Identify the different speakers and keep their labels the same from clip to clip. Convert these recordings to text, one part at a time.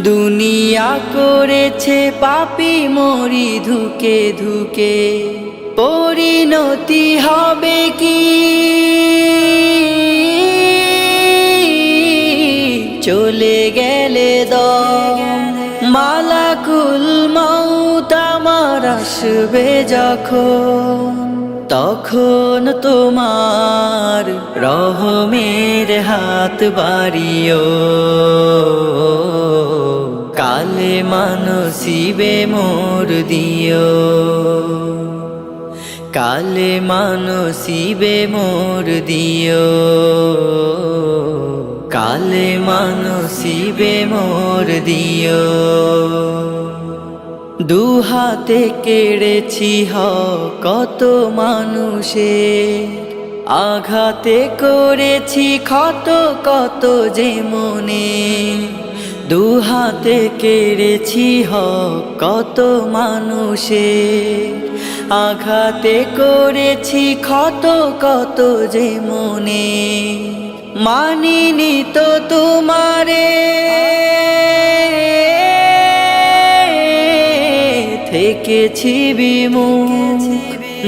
Speaker 1: দুনিয়া করেছে পাপি মরি ধুকে ধুকে। পরিণতি হবে কি? চলে গেলে দম। মালাকুল মাউত আমার আসবে যখন। তখন তোমার রহমের হাত বাড়িও। কালে মানসিবে মোর দিও। কালে মানসিবে মোর দিও। কালে মানসিবে মোর দিও। দু হাতে কেড়েছি হ কত মানুষে আঘাতে করেছি ক্ষত কত যে মনে দু হাতে কেড়েছি হ কত মানুষে আঘাতে করেছি ক্ষত কত যে মনে মানিনি তো তোমারে। থেকেছি বিমুখ।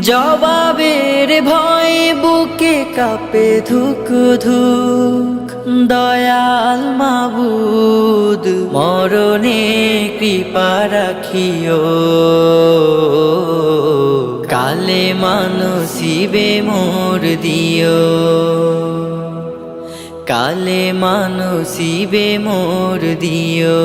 Speaker 1: জবাবের ভয় বুকে কাপে ধুক ধুক। দয়াল মাবুদ, মরণে কৃপা রাখিও। কালে মানসিবে মোর দিও। কালে মানসিবে মোর দিও।